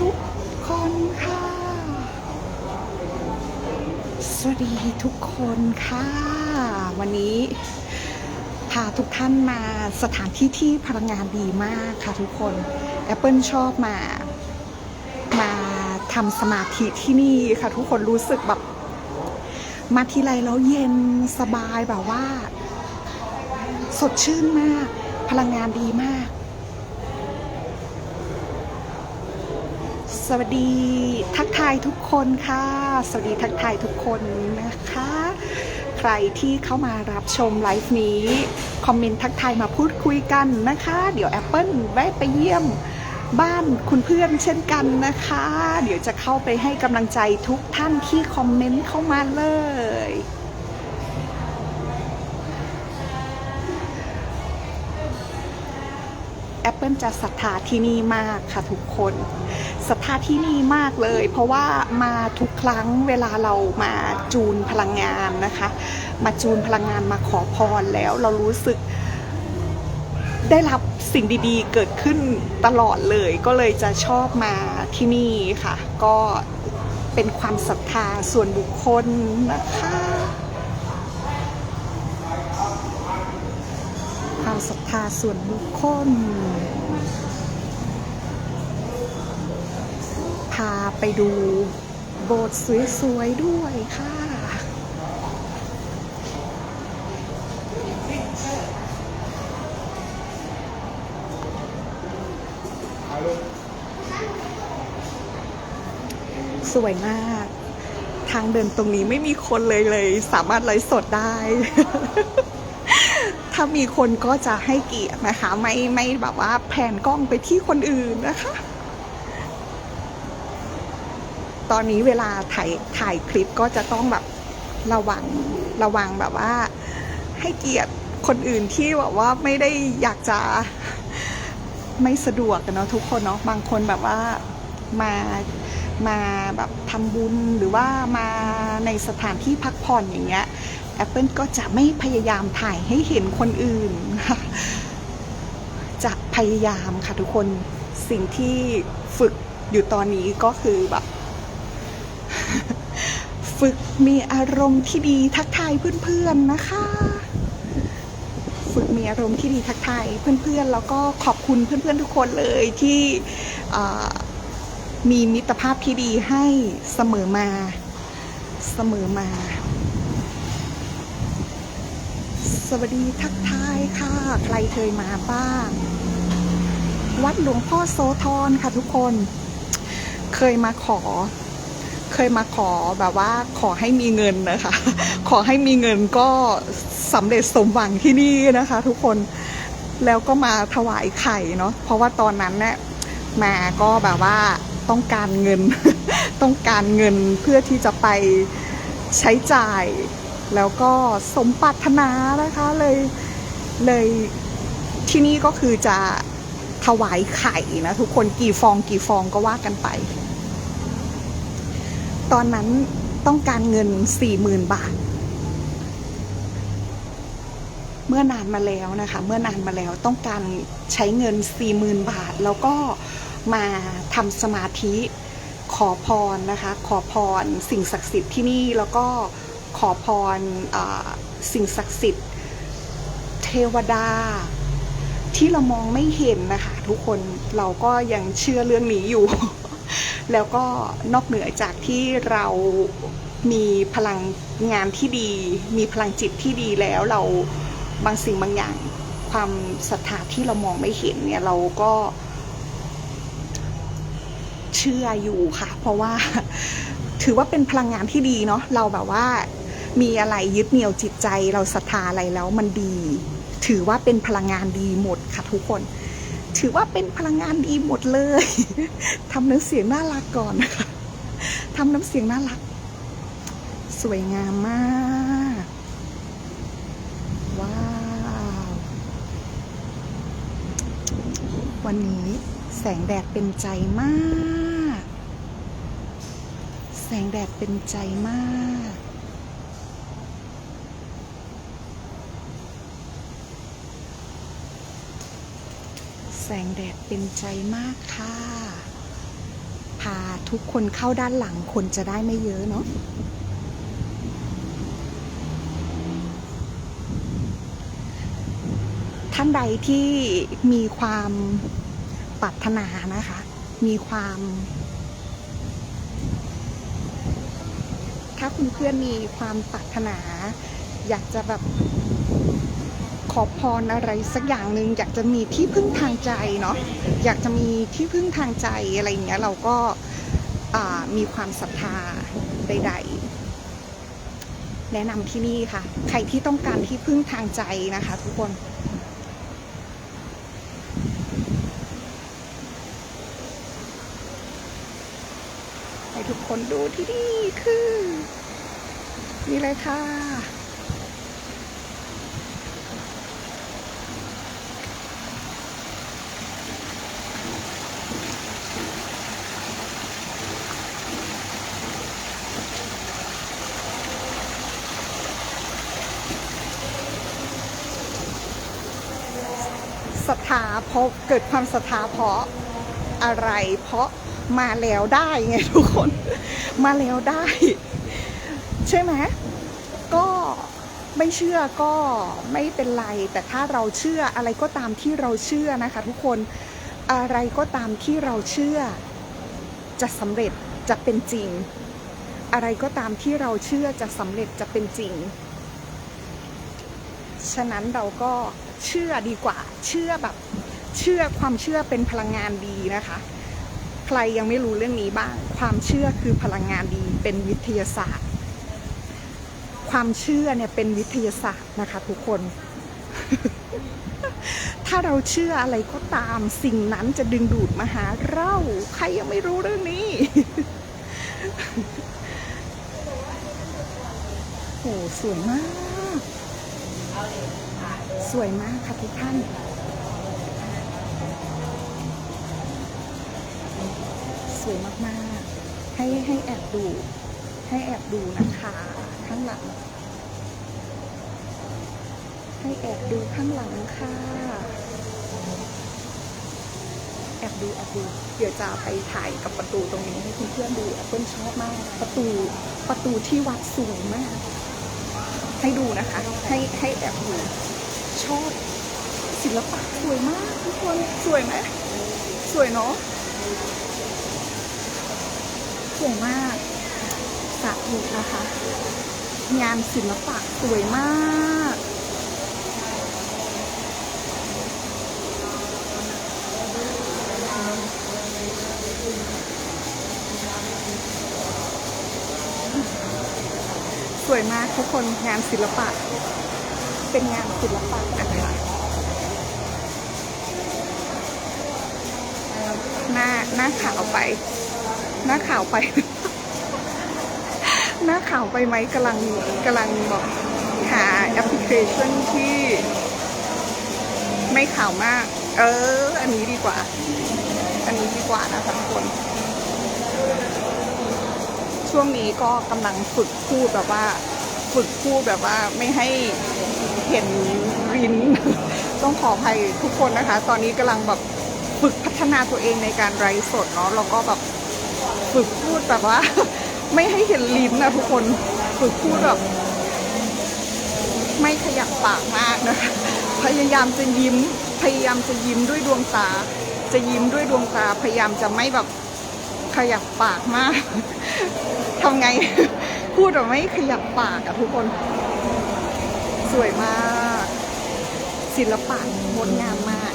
ทุกคนค่ะ สวัสดีทุกคนค่ะ วันนี้พาทุกท่านมาสถานที่ที่พลังงานดีมากค่ะทุกคน Apple ชอบมา มาทำสมาธิที่นี่ค่ะ ทุกคนรู้สึกแบบมาทีไรแล้วเย็นสบายแบบว่า สดชื่นมาก พลังงานดีมาก สวัสดีทักทายทุกคนค่ะ สวัสดีทักทายทุกคนนะคะ ใครที่เข้ามารับชมไลฟ์นี้ คอมเมนต์ทักทายมาพูดคุยกันนะคะ เดี๋ยว Apple แวะไปเยี่ยมบ้านคุณเพื่อนเช่นกันนะคะ เดี๋ยวจะเข้าไปให้กำลังใจทุกท่านที่คอมเมนต์เข้ามาเลย Apple จะศรัทธาที่นี่มากค่ะทุกคนศรัทธาที่นี่มากเลย เพราะว่ามาทุกครั้งเวลาเรามาจูนพลังงานนะคะ มาจูนพลังงานมาขอพรแล้วเรารู้สึกได้รับสิ่งดีๆเกิดขึ้นตลอดเลย ก็เลยจะชอบมาที่นี่ค่ะ ก็เป็นความศรัทธาส่วนบุคคลนะคะ ความศรัทธาส่วนบุคคล พาไปดูโบสถ์สวยๆด้วยค่ะ สวยมาก ทางเดินตรงนี้ไม่มีคนเลยเลย สามารถไลฟ์สดได้ ถ้ามีคนก็จะให้เกียรตินะคะ ไม่ไม่แบบว่าแผ่นกล้องไปที่คนอื่นนะคะ ตอนนี้เวลาถ่ายถ่ายคลิปก็จะต้องแบบระวังระวังแบบว่า ให้เกียรติคนอื่นที่แบบว่าไม่ได้อยากจะไม่สะดวกกันเนาะทุกคนเนาะบางคนแบบว่ามามาแบบทำบุญหรือว่ามาในสถานที่พักผ่อนอย่างเงี้ย Apple ก็จะไม่พยายามถ่ายให้เห็นคนอื่น จะพยายามค่ะทุกคนสิ่งที่ฝึกอยู่ตอนนี้ก็คือแบบ ฝึกมีอารมณ์ที่ดีทักทายเพื่อนๆนะคะ ฝึกมีอารมณ์ที่ดีทักทายเพื่อนๆ แล้วก็ขอบคุณเพื่อนๆทุกคนเลยที่มีมิตรภาพที่ดีให้เสมอมาเสมอมา สวัสดีทักทายค่ะ ใครเคยมาบ้าง วัดหลวงพ่อโสธรค่ะทุกคน เคยมาขอ เคยมาขอแบบว่า ขอให้มีเงินนะคะ ขอให้มีเงินก็สำเร็จสมหวังที่นี่นะคะ ทุกคนแล้วก็มาถวายไข่เนาะเพราะว่าตอนนั้นเนี่ยมาก็แบบว่าต้องการเงิน ต้องการเงินเพื่อที่จะไปใช้จ่าย แล้วก็สมปรารถนานะคะเลยเลยที่นี่ก็คือจะถวายไข่นะทุกคนกี่ฟองกี่ฟองก็ว่ากันไป ตอนนั้นต้องการเงินสี่หมื่นบาท เมื่อนานมาแล้วนะคะ เมื่อนานมาแล้วต้องการใช้เงินสี่หมื่นบาท แล้วก็มาทำสมาธิขอพรนะคะ ขอพรสิ่งศักดิ์สิทธิ์ที่นี่แล้วก็ ขอพรอสิ่งศักดิ์สิทธิ์ เทวดา ที่เรามองไม่เห็นนะคะ ทุกคนเราก็ยังเชื่อเรื่องนี้อยู่ แล้วก็นอกเหนือจากที่เรามีพลังงานที่ดี มีพลังจิตที่ดีแล้วเราบางสิ่งบางอย่างความศรัทธาที่เรามองไม่เห็นเนี่ยเราก็ เชื่ออยู่ค่ะ เพราะว่าถือว่าเป็นพลังงานที่ดีเนาะเราแบบว่า มีอะไรยึดเหนี่ยวจิตใจเราศรัทธาอะไรแล้วมันดี ถือว่าเป็นพลังงานดีหมดค่ะทุกคน ถือว่าเป็นพลังงานดีหมดเลยทำน้ำเสียงน่ารักก่อนนะคะทำน้ำเสียงน่ารัก สวยงามมากว้าววันนี้แสงแดดเป็นใจมาก แสงแดดเป็นใจมาก แสงแดดเป็นใจมากค่ะ พาทุกคนเข้าด้านหลังคนจะได้ไม่เยอะเนาะท่านใดที่มีความปรารถนานะคะ มีความ ถ้าคุณเพื่อนมีความปรารถนา อยากจะแบบ ขอพรอะไรสักอย่างหนึ่งอยากจะมีที่พึ่งทางใจเนาะอยากจะมีที่พึ่งทางใจอะไรอย่างเงี้ยเราก็มีความศรัทธาใด ๆ แนะนำที่นี่ค่ะ ใครที่ต้องการที่พึ่งทางใจนะคะ ทุกคนให้ทุกคนดูที่นี่คือ นี่เลยค่ะ ศรัทธาเพราะเกิดความศรัทธาเพราะอะไร เพราะมาแล้วได้ไงทุกคน มาแล้วได้ ใช่ไหมก็ไม่เชื่อก็ไม่เป็นไร แต่ถ้าเราเชื่ออะไรก็ตามที่เราเชื่อนะคะ ทุกคนอะไรก็ตามที่เราเชื่อ จะสำเร็จจะเป็นจริง อะไรก็ตามที่เราเชื่อจะสำเร็จจะเป็นจริง ฉะนั้นเราก็เชื่อดีกว่า เชื่อแบบเชื่อความเชื่อเป็นพลังงานดีนะคะ ใครยังไม่รู้เรื่องนี้บ้าง ความเชื่อคือพลังงานดีเป็นวิทยาศาสตร์ ความเชื่อเนี่ยเป็นวิทยาศาสตร์นะคะทุกคน ถ้าเราเชื่ออะไรก็ตามสิ่งนั้นจะดึงดูดมาหาเราใครยังไม่รู้เรื่องนี้โอ้สวยมาก สวยมากค่ะทุกท่าน สวยมากๆ ให้ให้แอบดู ให้แอบดูนะคะข้างหลัง ให้แอบดูข้างหลังค่ะ แอบดูแอบดู เดี๋ยวจะไปถ่ายกับประตูตรงนี้ให้คุณเพื่อนดูแอปเปิลชอบมาก ประตูประตูที่วัดสวยมาก ให้ดูนะคะ ให้ให้แอบดู ชอบศิลปะสวยมากทุกคนสวยไหมสวยเนาะสวยมากสาธุนะคะ งานศิลปะสวยมากสวยมากทุกคนงานศิลปะ เป็นงานศิลปะนะคะหน้าหน้าขาวไป หน้าขาวไป หน้าขาวไปไหมกำลังกำลังบอกหาแอปพลิเคชันที่ไม่ขาวมาก เออ อันนี้ดีกว่า อันนี้ดีกว่านะคะทุกคน ช่วงนี้ก็กำลังฝึกพูดแบบว่า ฝึกพูดแบบว่าไม่ให้ เห็นริน ต้องขออภัยทุกคนนะคะ ตอนนี้กำลังแบบฝึกพัฒนาตัวเองในการไร้สดเนาะแล้วก็แบบฝึกพูดแบบว่า ไม่ให้เห็นลิ้นนะทุกคนฝึกพูดแบบไม่ขยับปากมากนะคะพยายามจะยิ้มพยายามจะยิ้มด้วยดวงตา จะยิ้มด้วยดวงตา พยายามจะไม่แบบขยับปากมากทำไง พูดแบบไม่ขยับปากอะทุกคน สวยมาก ศิลปะงดงามมาก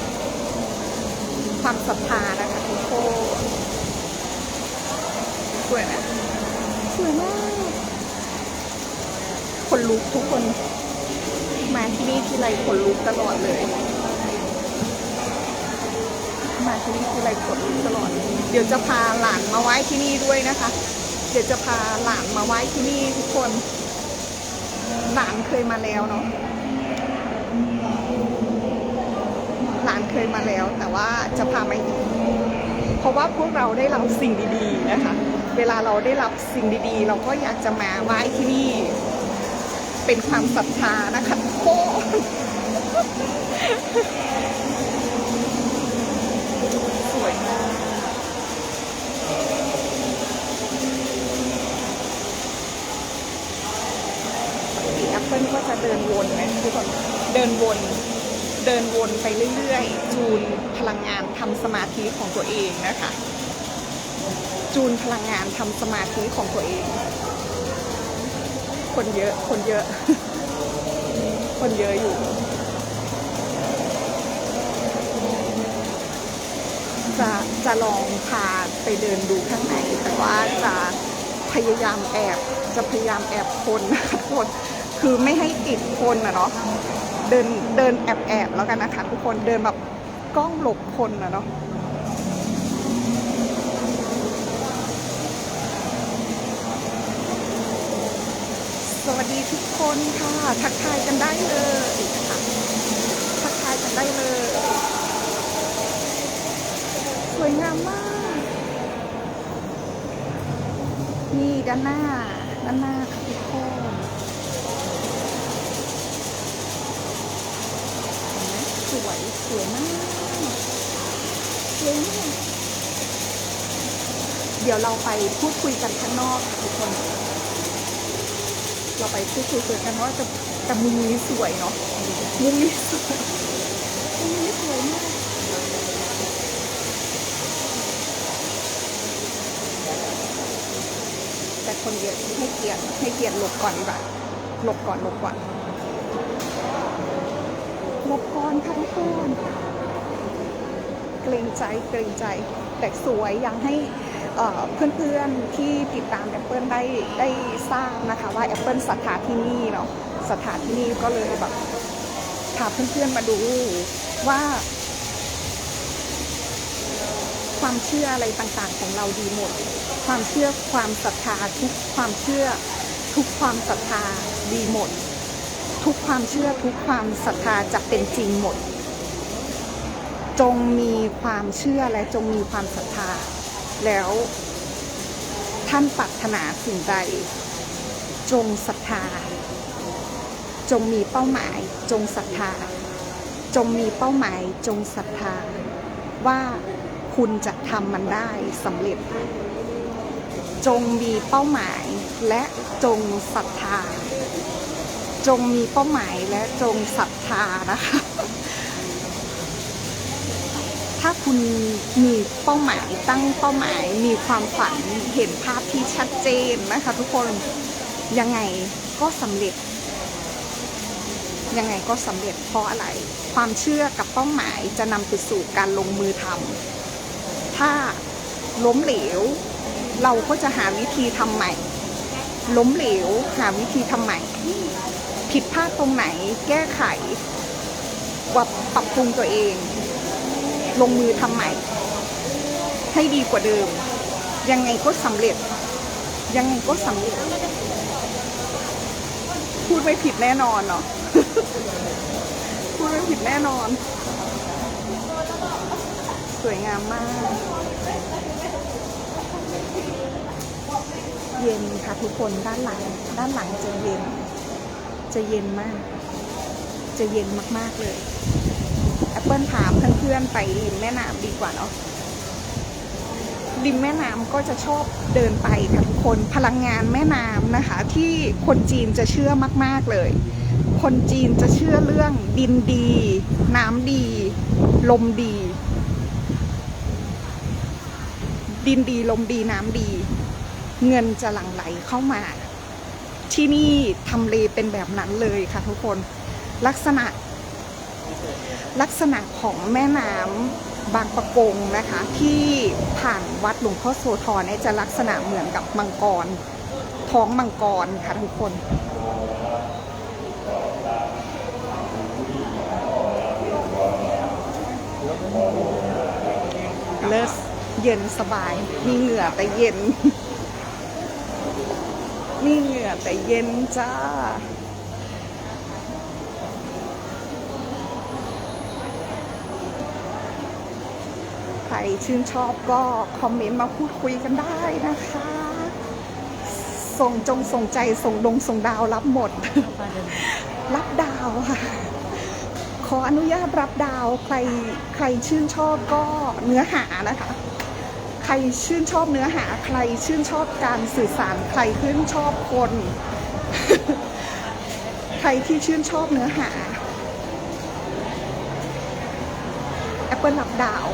ความศรัทธานะคะทุกคนสวยไหมสวยมาก คนลุกทุกคน มาที่นี่ทีไรคนลุกตลอดเลย มาที่นี่ทีไรคนลุกตลอด เดี๋ยวจะพาหลานมาไว้ที่นี่ด้วยนะคะ เดี๋ยวจะพาหลานมาไว้ที่นี่ทุกคน หลานเคยมาแล้วเนาะหลานเคยมาแล้ว แต่ว่าจะพามาอีกเพราะว่าพวกเราได้รับสิ่งดีๆนะคะ เวลาเราได้รับสิ่งดีๆ เราก็อยากจะมาไหว้ที่นี่ เป็นความศรัทธานะคะทุกคนสวยมากปกติแอปเปิลก็จะเดินวนนะทุกคนเดินวน เดินวน ไปเรื่อยๆ จูนพลังงานทำสมาธิของตัวเองนะคะ จูนพลังงานทำสมาธิของตัวเอง คนเยอะคนเยอะ คนเยอะอยู่จะจะลองพาไปเดินดูข้างในแต่ว่าจะพยายามแอบจะพยายามแอบคนคะทุกคนคือไม่ให้ติดคนอะเนาะ เดินเดินแอบแอบแล้วกันนะคะทุกคนเดินแบบกล้องหลบคนอะเนาะสวัสดีทุกคนค่ะ ทักทายกันได้เลยนะคะทักทายกันได้เลย สวยงามมาก นี่ด้านหน้าด้านหน้าค่ะทุกคน เห็นไหมส วยสวยมากสวยมากเดี๋ยวเราไปพูดคุยกันข้างนอกทุกคน เราไปพูดคุยกันข้างนอกแต่แต่มุมนี้สวยเนาะมุมนี้สวยมุมนี้สวยมากแต่คนเยอะให้เกียรติให้เกียรติหลบก่อนดีกว่าหลบก่อนหลบก่อน หลบก่อนค่ะทุกคนเกรงใจเกรงใจ แต่สวยยังให้เอ่อเพื่อนๆที่ติดตามแอปเปิลได้ได้ทราบนะคะ ว่าแอปเปิลศรัทธาที่นี่เนาะศรัทธาที่นี่ก็เลยแบบพาเพื่อนๆมาดูว่า ความเชื่ออะไรต่างๆของเราดีหมด ความเชื่อความศรัทธาทุกความเชื่อทุกความศรัทธาดีหมด ทุกความเชื่อทุกความศรัทธาจะเป็นจริงหมด จงมีความเชื่อและจงมีความศรัทธา แล้วท่านปรารถนาสิ่งใด จงศรัทธา จงมีเป้าหมาย จงศรัทธา จงมีเป้าหมาย จงศรัทธา ว่าคุณจะทำมันได้สำเร็จ จงมีเป้าหมายและจงศรัทธา จงมีเป้าหมายและจงศรัทธานะคะ ถ้าคุณมีเป้าหมายตั้งเป้าหมายมีความฝันเห็นภาพที่ชัดเจนนะคะทุกคนยังไงก็สำเร็จ ยังไงก็สำเร็จเพราะอะไร ความเชื่อกับเป้าหมายจะนำไปสู่การลงมือทำถ้าล้มเหลว เราก็จะหาวิธีทำใหม่ ล้มเหลวหาวิธีทำใหม่ ผิดพลาดตรงไหน แก้ไขว่าปรับปรุงตัวเอง ลงมือทำใหม่ ให้ดีกว่าเดิม ยังไงก็สำเร็จ ยังไงก็สำเร็จ พูดไม่ผิดแน่นอนเนาะพูดไม่ผิดแน่นอน สวยงามมาก เย็นค่ะทุกคนด้านหลัง ด้านหลังจะเย็น จะเย็นมาก จะเย็นมากๆเลยแอปเปิลถามเพื่อนๆไปริมแม่น้ำดีกว่าเนาะริมแม่น้ำก็จะชอบเดินไปค่ะทุกคนพลังงานแม่น้ำนะคะ ที่คนจีนจะเชื่อมากๆเลย คนจีนจะเชื่อเรื่องดินดี น้ำดี ลมดี ดินดีลมดีน้ำดี เงินจะหลั่งไหลเข้ามา ที่นี่ทำเลเป็นแบบนั้นเลยค่ะทุกคนลักษณะลักษณะของแม่น้ำบางประกงนะคะ ที่ผ่านวัดหลวงพ่อโสธรเนี่ยจะลักษณะเหมือนกับมังกร ท้องมังกรค่ะทุกคนเลิศเย็นสบาย มีเหงื่อแต่เย็น มีเหงื่อแต่เย็นจ้า ใครชื่นชอบก็คอมเมนต์มาพูดคุยกันได้นะคะ ส่งจงส่งใจส่งดงส่งดาวรับหมด รับดาวค่ะ ขออนุญาตรับดาวใครใครชื่นชอบก็เนื้อหานะคะ รชื่นชอบเนื้อหาใครชื่นชอบการสื่อสารใครชื่นชอบคน ใครที่ชื่นชอบเนื้อหา Apple รับดาว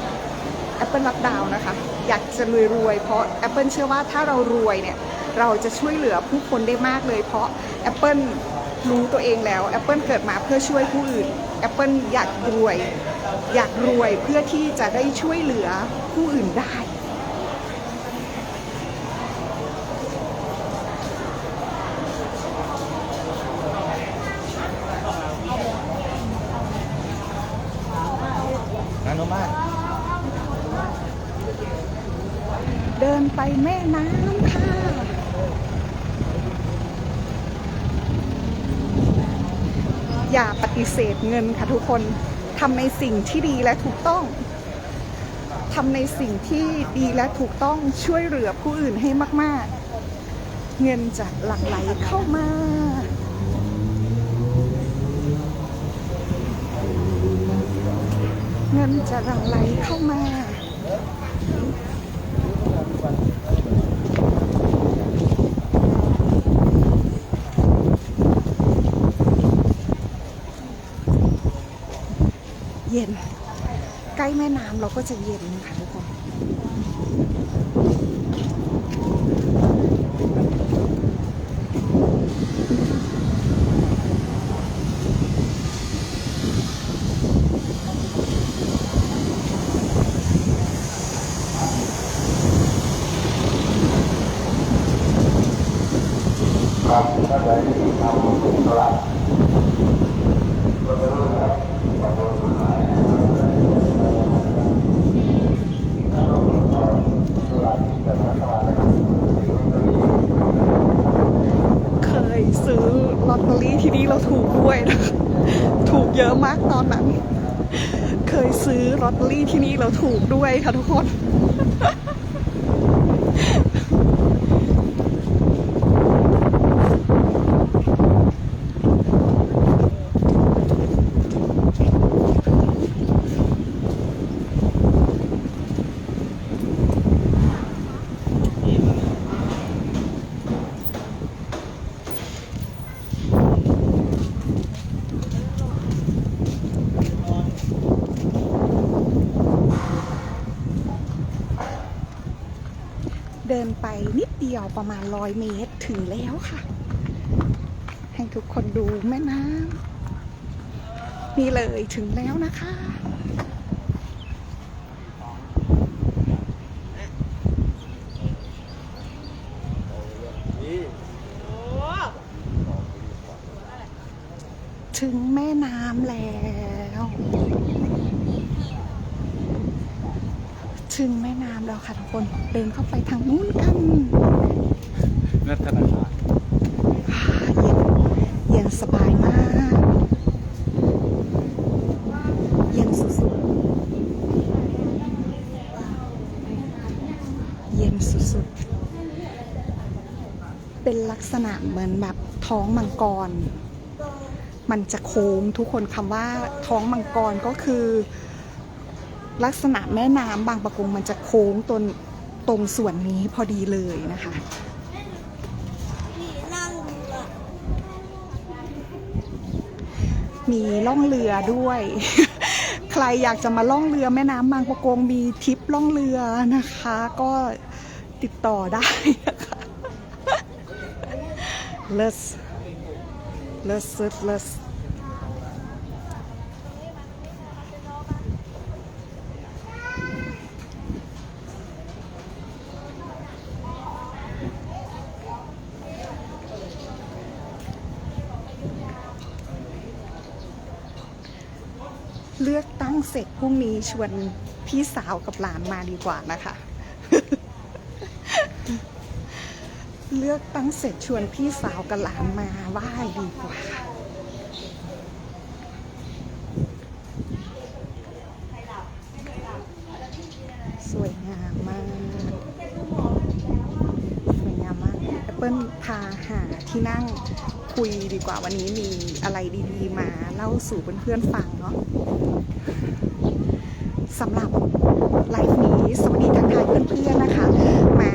Apple รับดาวนะคะ อยากจะรวยๆเพราะ Apple เชื่อว่าถ้าเรารวยเนี่ยเราจะช่วยเหลือผู้คนได้มากเลย เพราะ Apple รู้ตัวเองแล้ว Apple เกิดมาเพื่อช่วยผู้อื่น Apple อยากรวย อยากรวยเพื่อที่จะได้ช่วยเหลือผู้อื่นได้ งานโนมาก เดินไปแม่น้ำค่ะ อย่าปฏิเสธเงินค่ะทุกคนทำในสิ่งที่ดีและถูกต้องทำในสิ่งที่ดีและถูกต้องช่วยเหลือผู้อื่นให้มาก ๆ เงินจะหลั่งไหลเข้ามาเงินจะหลั่งไหลเข้ามา เย็น ใกล้แม่น้ำเราก็จะเย็นค่ะทุกคน ครับท่านใดที่ทำตลาดก็จะรู้นะครับขอโทษทุกท่านตลาดที่จะมาตลาดนะครับ เคยซื้อลอตเตอรี่ที่นี่เราถูกด้วยนะ ถูกเยอะมากตอนนั้น เคยซื้อลอตเตอรี่ที่นี่แล้วถูกด้วยค่ะทุกคน เดินไปนิดเดียว ประมาณร้อยเมตรถึงแล้วค่ะ ให้ทุกคนดูแม่น้ำนี่เลยถึงแล้วนะคะถึงแม่น้ำแล้ว ถึงแม่น้ำแล้วค่ะทุกคน เดินเข้าไปทางนู้นกัน นัทนาคารเย็นเย็นสบายมาก เย็นสุดๆ เย็นสุดๆ เป็นลักษณะเหมือนแบบท้องมังกร มันจะโค้งทุกคนคำว่าท้องมังกรก็คือ ลักษณะแม่น้ำบางประกงมันจะโค้งตรงตรงส่วนนี้พอดีเลยนะคะ มีล่องเรือด้วย ใครอยากจะมาล่องเรือแม่น้ำบางประกงมีทริปล่องเรือนะคะ ก็ติดต่อได้นะคะเลิศเลิศเลิศเลิศเลือกตั้งเส รุ่งนี้ชวนพี่สาวกับหลานมาดีกว่านะคะ เลือกตั้งเสร็จชวนพี่สาวกับหลานมาไหว้ดีกว่าสวยงามมาก สวยงามมากแอปเปิลพาหาที่นั่งคุยดีกว่าวันนี้มีอะไรดีๆมาเล่าสู่เพื่อนๆฟังเนาะ สำหรับไลฟ์นี้ สวัสดีทักทายเพื่อนๆนะคะ มา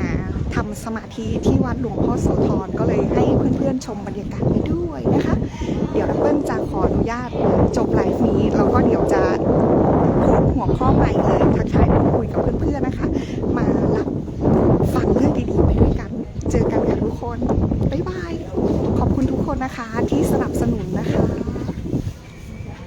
ทำสมาธิที่วัดหลวงพ่อโสธรก็เลยให้เพื่อนๆชมบรรยากาศไปด้วยนะคะ เดี๋ยวเพิ่มจะขออนุญาตจบไลฟ์นี้แล้วก็เดี๋ยวจะโพสหัวข้อใหม่เลยทักทายพูดคุยกับเพื่อนๆนะคะ มารับฟังเรื่องดีๆไปด้วยกัน เจอกันค่ะทุกคนบ๊ายบายขอบคุณทุกคนนะคะที่สนับสนุนนะคะ